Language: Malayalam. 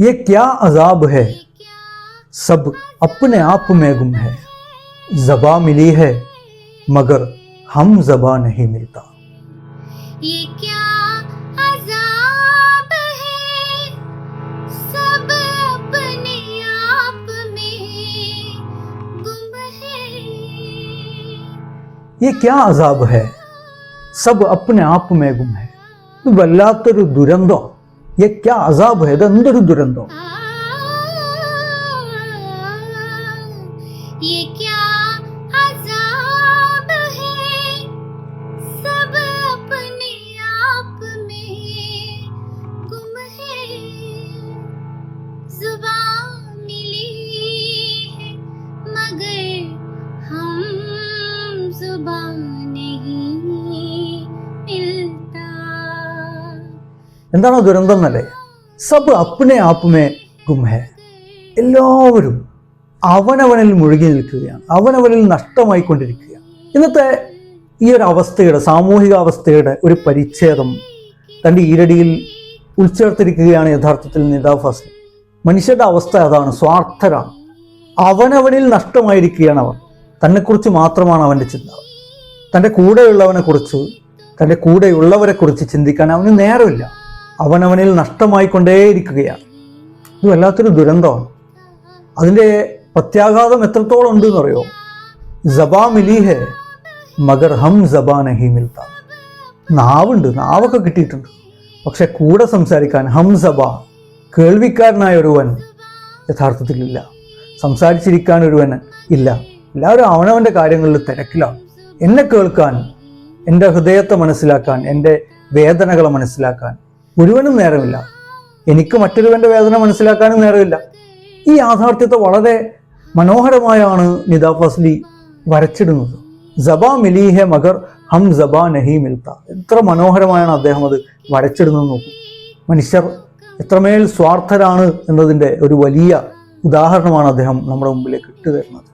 ये क्या अजाब है? सब अपने आप में गुम है। जबा मिली है मगर हम जबा नहीं मिलता। ये क्या अजाब है? सब अपने आप में गुम है। ये क्या अजाब है? सब अपने आप में गुम है। वल्लातर तो दुरंदो ये क्या अजाब है? गंदर दुरंदो ये क्या अजाब है? सब अपने आप में गुम है। ज़ुबान मिली है, मगर हम ज़ुबान नहीं। എന്താണ് ദുരന്തം എന്നല്ലേ? സബ് അപ്നെ ആപ്മേ ഗുംഹേ. എല്ലാവരും അവനവനിൽ മുഴുകി നിൽക്കുകയാണ്. അവനവനിൽ നഷ്ടമായിക്കൊണ്ടിരിക്കുകയാണ്. ഇന്നത്തെ ഈ ഒരു അവസ്ഥയുടെ സാമൂഹികാവസ്ഥയുടെ ഒരു പരിച്ഛേദം തന്റെ ഈരടിയിൽ ഉൾച്ചേർത്തിരിക്കുകയാണ് യഥാർത്ഥത്തിൽ നിതാ ഫാസിൽ. മനുഷ്യരുടെ അവസ്ഥ അതാണ് സ്വാർത്ഥരാണ്. അവനവനിൽ നഷ്ടമായിരിക്കുകയാണ് അവൻ തന്നെക്കുറിച്ച് മാത്രമാണ് അവന്റെ ചിന്ത. തന്റെ കൂടെയുള്ളവനെക്കുറിച്ച് തന്റെ കൂടെയുള്ളവരെക്കുറിച്ച് ചിന്തിക്കാൻ അവന് നേരമില്ല. അവനവനിൽ നഷ്ടമായിക്കൊണ്ടേയിരിക്കുകയാണ്. ഇത് വല്ലാത്തൊരു ദുരന്തമാണ്. അതിന്റെ പ്രത്യാഘാതം എത്രത്തോളം ഉണ്ട് എന്നറിയോ ജബാ മിലീഹെ മഗർ ഹം ജബാ നഹി മിൽത്ത നാവുണ്ട് നാവൊക്കെ കിട്ടിയിട്ടുണ്ട്. പക്ഷെ കൂടെ സംസാരിക്കാൻ ഹം സബ കേൾവിക്കാരനായ ഒരുവൻ യഥാർത്ഥത്തിലില്ല. സംസാരിച്ചിരിക്കാൻ ഒരുവൻ ഇല്ല. എല്ലാവരും അവനവന്റെ കാര്യങ്ങളിൽ തിരക്കിലാണ്. എന്നെ കേൾക്കാൻ എന്റെ ഹൃദയത്തെ മനസ്സിലാക്കാൻ എന്റെ വേദനകളെ മനസ്സിലാക്കാൻ ഒരുവനും നേരമില്ല. എനിക്ക് മറ്റൊരുവന്റെ വേദന മനസ്സിലാക്കാനും നേരമില്ല. ഈ യാഥാർത്ഥ്യത്തെ വളരെ മനോഹരമായാണ് നിത ഫസ്ലി വരച്ചിടുന്നത്. ജബാ മിലീഹെ മഗർ ഹം ജബാ നഹി മിൽത്ത എത്ര മനോഹരമായാണ് അദ്ദേഹം അത് വരച്ചിടുന്നത് നോക്കും. മനുഷ്യർ എത്രമേൽ സ്വാർത്ഥരാണ് എന്നതിന്റെ ഒരു വലിയ ഉദാഹരണമാണ് അദ്ദേഹം നമ്മുടെ മുമ്പിലേക്ക് ഇട്ടുതരുന്നത്.